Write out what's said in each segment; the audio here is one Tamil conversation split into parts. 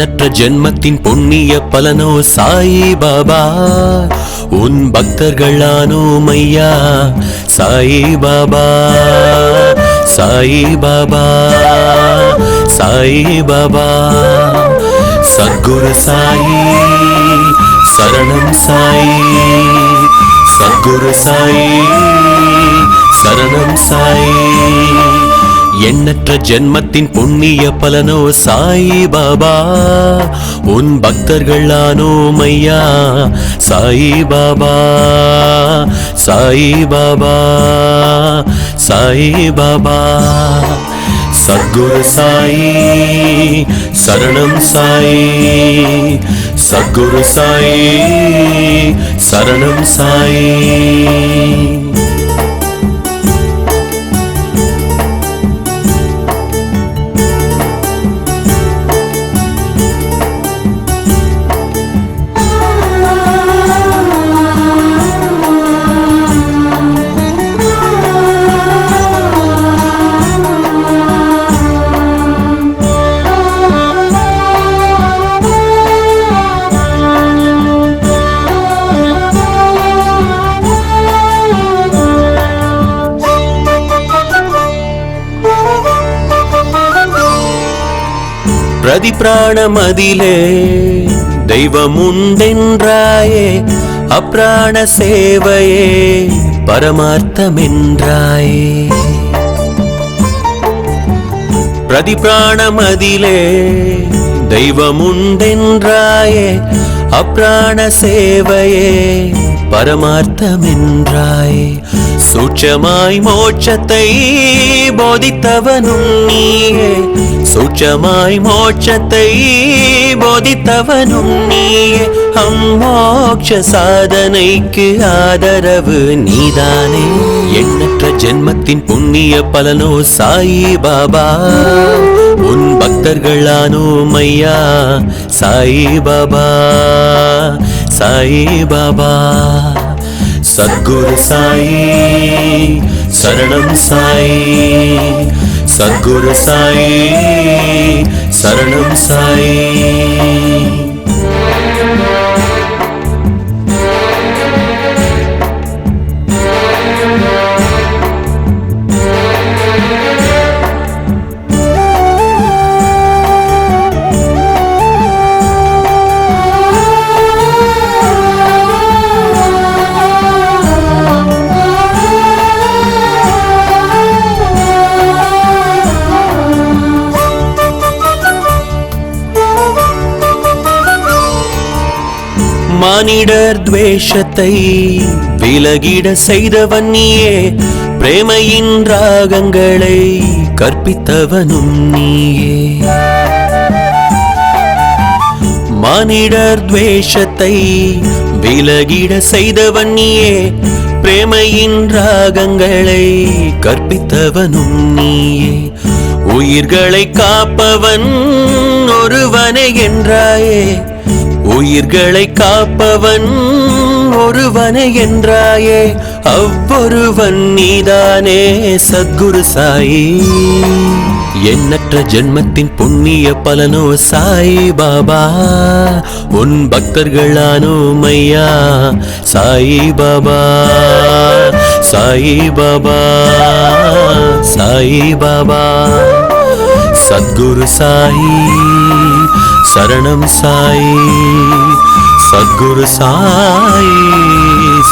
எண்ணற்ற ஜென்மத்தின் புண்ணிய பலனோ சாயி பாபா. உன் பக்தர்களானோம் ஐயா. சாயி பாபா. சாயி பாபா. சாயி பாபா. சத்குரு சாயி. சரணம் சாயி. சத்குரு சாயி. சரணம் சாயி. எண்ணற்ற ஜென்மத்தின் புண்ணிய பலனோ சாயி பாபா. உன் பக்தர்களானோ மையா. சாயி பாபா. சாயி பாபா. சாயி பாபா. சத்குரு சாயி சரணம் சாயி. சத்குரு சாயி சரணம் சாயி. பிரதி பிராணமதிலே தெய்வமுண்டென்றாயே அப்பிராண சேவையே பரமார்த்தமென்றாயே. பிரதி பிராணமதிலே தெய்வமுண்டென்றாயே அப்பிராண சேவையே பரமார்த்தமென்றாயே. சூட்சமாய் மோட்சத்தை போதித்தவனும் நீயே சூட்சமாய் மோட்சத்தை போதித்தவனும் நீயே அம்மோட்ச சாதனைக்கு ஆதரவு நீதானே எண்ணற்ற ஜென்மத்தின் புண்ணிய பலனோ சாயி பாபா உன் பக்தர்களானோ மையா சாயி பாபா சாயி பாபா சத்குரு சாயி சரணம் சாயி சத்குரு சாயி சரணம் சாயி. மானிடர் துவேஷத்தை விலகிட செய்தவன் நீயே. பிரேமையின் ராகங்களை கற்பித்தவனும் நீயே. மானிடர் துவேஷத்தை விலகிட செய்தவன் நீயே. பிரேமையின் ராகங்களை கற்பித்தவனும் நீயே. உயிர்களை காப்பவன் ஒருவனே என்றாயே. உயிர்களை காப்பவன் ஒருவனை என்றாயே அவ்வொருவன் நீதானே சத்குரு சாயி. எண்ணற்ற ஜென்மத்தின் புண்ணிய பலனோ சாயி பாபா உன் பக்தர்களானோ மையா சாயி பாபா சாயி பாபா சாயி பாபா. சத்குரு சாயி சரணம் சாயி சத்குரு சாயி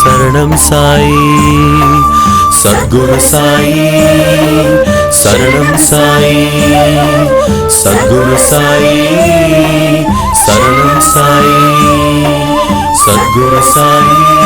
சரணம் சாயி சத்குரு சாயி சரணம் சாயி சத்குரு சாயி சரணம் சாயி சத்குரு சாயி.